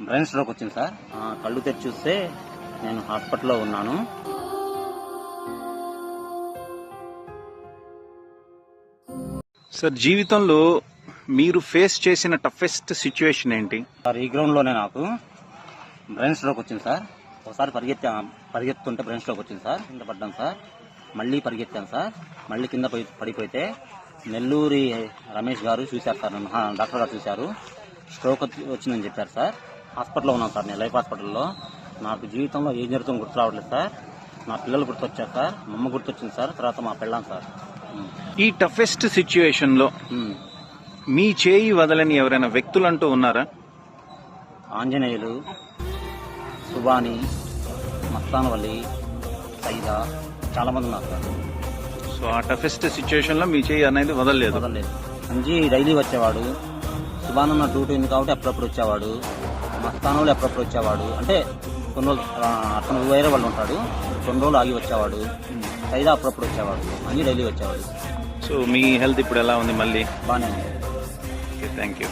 Brain stroke వచ్చింది sir. కళ్ళు తెరిచి చూస్తే నేను హాస్పిటల్లో ఉన్నాను. సార్ జీవితంలో మీరు ఫేస్ చేసిన టఫెస్ట్ సిచ్యువేషన్ ఏంటి? సార్ ఈ గ్రౌండ్లోనే నాకు. బ్రెయిన్ స్ట్రోక్ వచ్చింది సార్. ఒకసారి పరిగెత్తా పరిగెత్తుంటే బ్రెయిన్ స్ట్రోక్ వచ్చింది సార్. కింద పడ్డాను సార్. మళ్ళీ పరిగెత్తాను సార్. మళ్ళీ కింద పడి పడిపోతే నెల్లూరి రమేష్ గారు చూశారు సార్ నన్ను. డాక్టర్ గారు చూశారు. స్ట్రోక్ వచ్చి- వచ్చిందని చెప్పారు సార్. హాస్పిటల్లో ఉన్నాను సార్ నేను లైఫ్ హాస్పిటల్లో. నాకు జీవితంలో ఏం జరుగుతుందో గుర్తు రావట్లేదు సార్. నా పిల్లలు గుర్తొచ్చారు సార్. మా అమ్మ గుర్తొచ్చింది సార్. తర్వాత మా పెళ్ళాం సార్. ఈ టఫెస్ట్ సిచ్యువేషన్లో ఉమ్. మీ చేయి వదలని ఎవరైనా వ్యక్తులంటూ ఉన్నారా? ఆంజనేయులు సుబాని మస్తానవల్లి సైదా చాలా మంది ఉన్నారు సార్. సో ఆ టఫెస్ట్ సిచ్యువేషన్లో మీ చేయి అనేది వదలలేదు. వదలలేదు. అంజీ డైలీ వచ్చేవాడు. సుబానన్న డ్యూటీ ఉంది కాబట్టి అప్పుడప్పుడు వచ్చేవాడు. మస్తానంలో అప్పుడప్పుడు వచ్చేవాడు. అంటే కొన్ని రోజులు అతను వేరే వాళ్ళు ఉంటాడు కొన్ని రోజులు ఆగి వచ్చేవాడు. సైదా అప్పుడప్పుడు వచ్చేవాడు. అంజీ డైలీ వచ్చేవాడు. సో మీ హెల్త్ ఇప్పుడు ఎలా ఉంది మళ్ళీ? బాగానే ఉంది. Thank you.